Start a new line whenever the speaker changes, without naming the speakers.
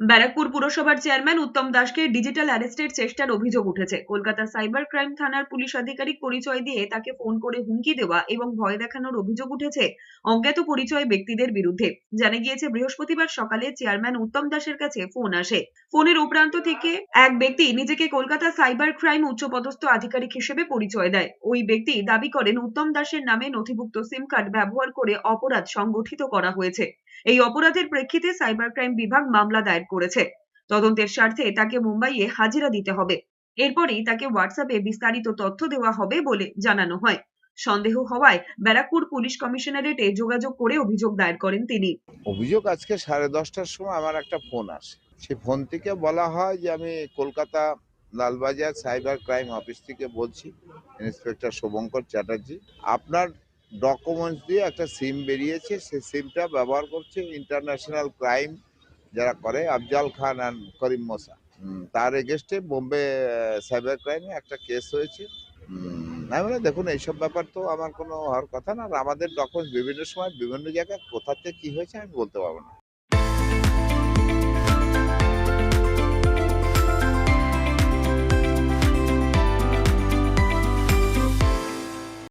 ব্যারাকপুর পুরসভার চেয়ারম্যান উত্তম দাসকে ডিজিটাল অ্যারেস্টের চেষ্টার অভিযোগ উঠেছে। কলকাতা সাইবার ক্রাইম থানার পুলিশ আধিকারিক পরিচয় দিয়ে তাকে ফোন করে হুমকি দেওয়া এবং ভয় দেখানোর অভিযোগ উঠেছে অজ্ঞাত পরিচয় ব্যক্তিদের বিরুদ্ধে। জানা গিয়েছে, বৃহস্পতিবার সকালে চেয়ারম্যান উত্তম দাসের কাছে ফোন আসে। ফোনের উপরান্ত থেকে এক ব্যক্তি নিজেকে কলকাতা সাইবার ক্রাইম উচ্চপদস্থ আধিকারিক হিসেবে পরিচয় দেয়। ওই ব্যক্তি দাবি করেন, উত্তম দাসের নামে নথিভুক্ত সিম কার্ড ব্যবহার করে অপরাধ সংগঠিত করা হয়েছে। এই অপরাধের প্রেক্ষিতে সাইবার ক্রাইম বিভাগ মামলা দায়ের করেছে। তদন্তের স্বার্থে তাকে মুম্বাইয়ে হাজিরা দিতে হবে। এরপরেই তাকে হোয়াটসঅ্যাপে বিস্তারিত তথ্য দেওয়া হবে বলে জানানো হয়। সন্দেহ হওয়ায় ব্যারাকপুর পুলিশ কমিশনারেটে যোগাযোগ করে অভিযোগ দায়ের করেন তিনি।
অভিযোগ আজকে সাড়ে দশটার সময় আমার একটা ফোন আসে। সেই ফোন থেকে বলা হয় যে, আমি Kolkata Lalbazar cyber crime office থেকে বলছি, ইন্সপেক্টর শুভঙ্কর চ্যাটার্জি। আপনার ডকুমেন্টস দিয়ে একটা সিম বেরিয়েছে। সেই সিমটা ব্যবহার করছে ইন্টারন্যাশনাল ক্রাইম যারা করে আফজাল খান অ্যান্ড করিম মোসা। তার এগেস্টে বোম্বে সাইবার ক্রাইমে একটা কেস হয়েছে। আমি বলে দেখুন এইসব ব্যাপার তো আমার কোনো হওয়ার কথা না। আর আমাদের ডকুমেন্টস বিভিন্ন সময় বিভিন্ন জায়গায় কোথা থেকে কি হয়েছে আমি বলতে পারব না।